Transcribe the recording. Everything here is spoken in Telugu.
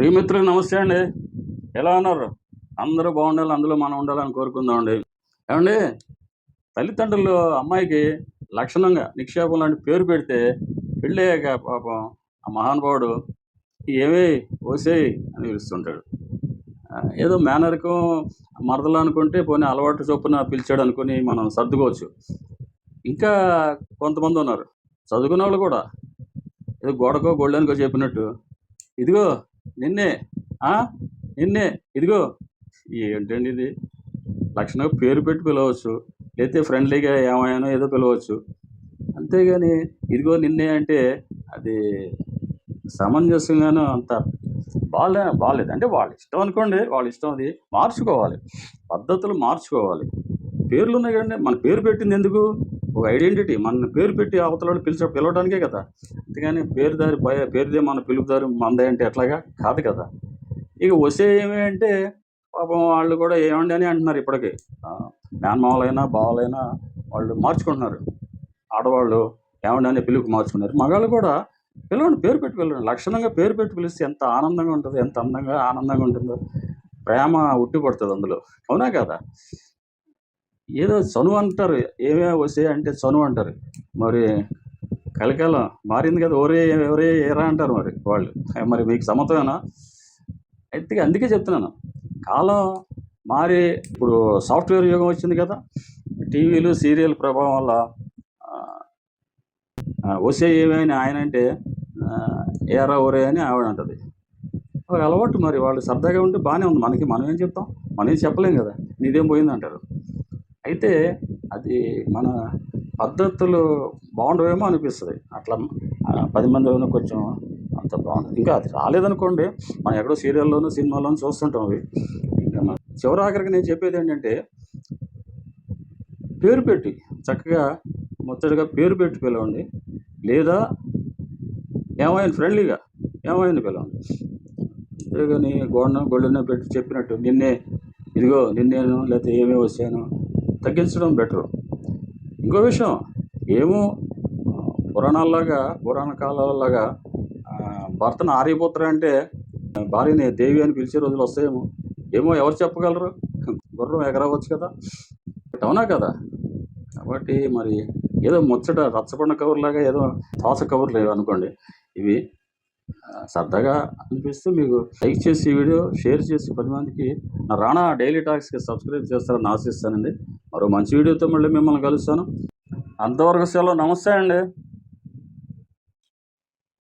ప్రియమిత్రులకు నమస్తే అండి. ఎలా ఉన్నారు? అందరూ బాగుండాలి అందులో మనం ఉండాలని కోరుకుందామండి ఏమండి? తల్లిదండ్రులు అమ్మాయికి లక్షణంగా నిక్షేపం లాంటి పేరు పెడితే పెళ్ళయ్యాక పాపం ఆ మహానుభావుడు ఏమే ఓసేయ్ అని పిలుస్తుంటాడు. ఏదో మేనర్కు మరదలు అనుకుంటే పోనీ అలవాటు చొప్పున పిలిచాడు అనుకుని మనం సర్దుకోవచ్చు. ఇంకా కొంతమంది ఉన్నారు. చదువుకున్న వాళ్ళు కూడా ఏదో గోడకో గొళ్ళనికో చెప్పినట్టు ఇదిగో నిన్నే ఆ? నిన్నే. ఇదిగో. ఏంటండి ఇది? లక్షణంగా పేరు పెట్టి పిలవచ్చు. లేకపోతే ఫ్రెండ్లీగా ఏమైనా ఏదో పిలవచ్చు. అంతేగాని ఇదిగో నిన్నే అంటే అది సమంజసంగాను అంత బాగాలే బాగాలేదు అంటే వాళ్ళ ఇష్టం అనుకోండి వాళ్ళ ఇష్టం అది మార్చుకోవాలి. పద్ధతులు మార్చుకోవాలి. పేర్లు ఉన్నాయి కదండి మన పేరు పెట్టింది ఎందుకు? ఒక ఐడెంటిటీ. మన పేరు పెట్టి అవతల పిలిచ పిలవడానికే కదా. అంతేగాని పేరు దారి భయ పేరుదే మన పిలుపుదారి మందే అంటే ఎట్లాగా? కాదు కదా. ఇక వసే ఏమి అంటే పాపం వాళ్ళు కూడా ఏమండి అని అంటున్నారు ఇప్పటికి. మేనమావలైనా బావలైనా వాళ్ళు మార్చుకుంటున్నారు. ఆడవాళ్ళు ఏమండి అని పిలుపు మార్చుకున్నారు. మగాళ్ళు కూడా పిలవండి పేరు పెట్టి పిలవండి. లక్షణంగా పేరు పెట్టి పిలిస్తే ఎంత ఆనందంగా ఉంటుంది ఎంత అందంగా ఆనందంగా ఉంటుందో. ప్రేమ ఉట్టి పడుతుంది అందులో. అవునా కదా? ఏదో చనువు అంటారు ఏమే వసే అంటే చనువు అంటారు. మరి కలికాలం మారింది కదా ఒరే ఒరే ఏరా అంటారు మరి వాళ్ళు. మరి మీకు సమతమేనా అయితే అందుకే చెప్తున్నాను. కాలం మారి ఇప్పుడు సాఫ్ట్వేర్ యుగం వచ్చింది కదా టీవీలు సీరియల్ ప్రభావం వల్ల వసే ఏమైనా ఆయన అంటే ఏరా ఒరే అని ఆవిడ అంటది. ఒక అలవాటు మరి వాళ్ళు సరదాగా ఉంటే బాగానే ఉంది. మనకి మనం ఏం చెప్తాం? మనం ఏం చెప్పలేం కదా. నీదేం పోయింది అంటారు అయితే అది మన పద్ధతులు బాగుండవేమో అనిపిస్తుంది. అట్లా పది మంది ఉన్న కొంచెం అంత బాగుంది ఇంకా అది రాలేదనుకోండి మనం ఎక్కడో సీరియల్లోనూ సినిమాలోనూ చూస్తుంటాం అవి. ఇంకా చివరి ఆఖరికి నేను చెప్పేది ఏంటంటే పేరు పెట్టి చక్కగా ముచ్చటగా పేరు పెట్టి పిలవండి. లేదా ఏమైనా ఫ్రెండ్లీగా ఏమైనా పిలవండి. అంతేగాని గోడన గొళ్ళన పెట్టి చెప్పినట్టు నిన్నే ఇదిగో నిన్నేను లేకపోతే ఏమేమి వచ్చాను తగ్గించడం బెటరు. ఇంకో విషయం ఏమో పురాణాల్లాగా పురాణ కాలాలలాగా భర్తను ఆర్యపుత్ర అంటే భార్యని దేవి అని పిలిచే రోజులు వస్తాయేమో. ఏమో ఎవరు చెప్పగలరు? గుర్రం ఎగరవచ్చు కదా. అవునా కదా? కాబట్టి మరి ఏదో ముచ్చట రచ్చబండ కవర్లాగా ఏదో తోస కవర్లు లేవు అనుకోండి. ఇవి సరదాగా అనిపిస్తూ మీకు లైక్ చేసి వీడియో షేర్ చేసి పది మందికి నా రాణా డైలీ టాక్స్కి సబ్స్క్రైబ్ చేస్తారని ఆశిస్తానండి. మరో మంచి వీడియోతో మళ్ళీ మిమ్మల్ని కలుస్తాను. అంతవరకు సెలవు. నమస్తే అండి.